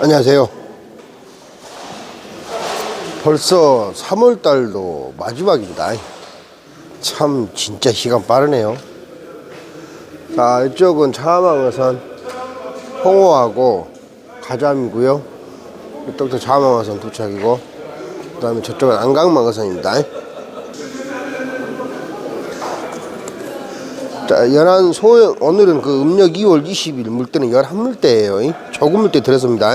안녕하세요. 벌써 3월달도 마지막입니다. 참 진짜 시간 빠르네요. 자 이쪽은 자망어선 홍어하고 가자미고요. 이쪽도 자망어선 도착이고 그 다음에 저쪽은 안강망어선입니다. 연안 소형 오늘은 그 음력 2월 20일 물때는 11물때예요. 조금 물때 들었습니다.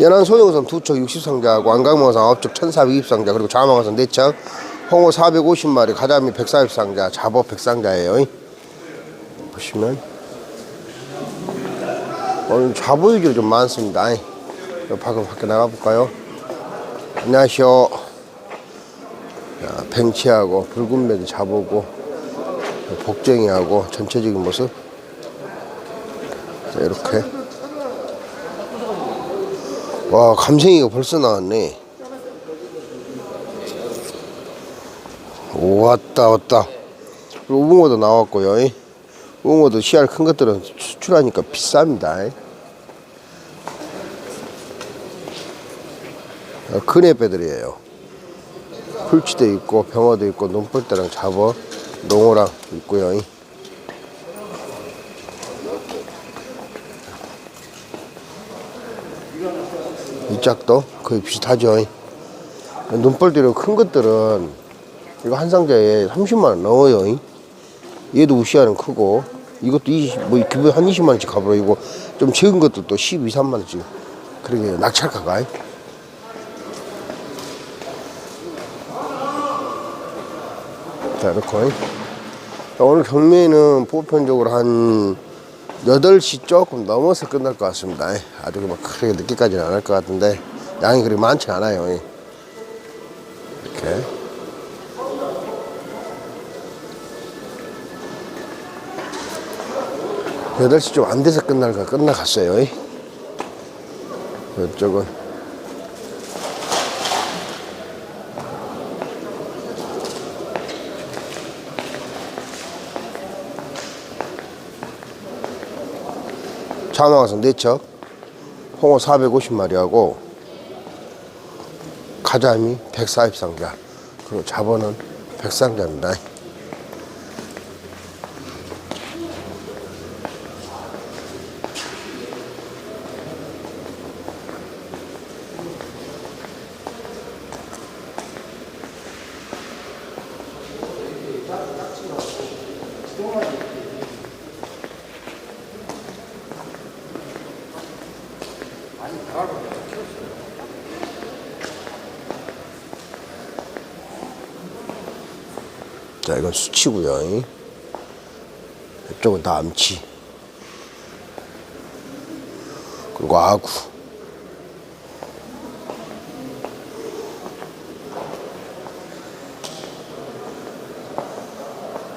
연안 소형어선 두척 60상자하고 안강망어선 9척 1420상자 그리고 자망어선 4척 홍어 450마리 가자미 140상자 잡어 100상자예요. 보시면 오늘 잡어 위주로 좀 많습니다. 밖으로 밖에 나가볼까요? 안녕하시오. 자, 뱅치하고 붉은 매도 잡어고 복쟁이하고 전체적인 모습. 자, 이렇게. 와 감생이가 벌써 나왔네. 오, 왔다 왔다. 웅어도 나왔고요. 이. 웅어도 씨알 큰 것들은 수출하니까 비쌉니다. 이. 아, 풀치도 있고 병어도 있고 눈볼대랑 잡어 농어랑 있고요. 이 짝도 거의 비슷하죠. 눈벌대로 큰 것들은 이거 한 상자에 30만 원 넘어요. 얘도 우시아는 크고 이것도 20, 뭐 기본 한 20만 원씩 가버리고 좀 적은 것도 또 12, 3만 원씩 그러게 낙찰가가. 자, 이렇게. 오늘 경매는 보편적으로 한 8시 조금 넘어서 끝날 것 같습니다. 아주 막 크게 늦게까지는 안 할 것 같은데, 양이 그리 많지 않아요. 이렇게. 여덟 시 좀 안 돼서 끝날까 끝나갔어요. 이쪽은 자나와서 4척, 홍어 450마리하고 가자미 140상자, 그리고 잡어는 100상자입니다. 자, 이건 수치고요. 이쪽은 다 암치. 그리고 아구.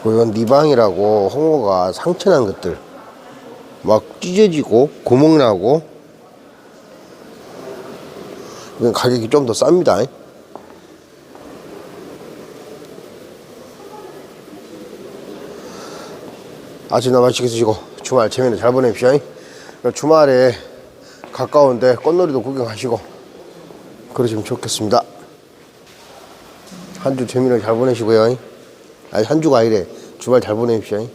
그리고 이건 니방이라고 홍어가 상처난 것들. 막 찢어지고 구멍 나고. 이건 가격이 좀 더 쌉니다. 아침나 맛있게 드시고 주말 재미는 잘 보내십시오. 주말에 가까운데 꽃놀이도 구경하시고 그러시면 좋겠습니다. 한 주 재미를 잘 보내시고요. 아니 한 주가 아니래 주말 잘 보내십시오.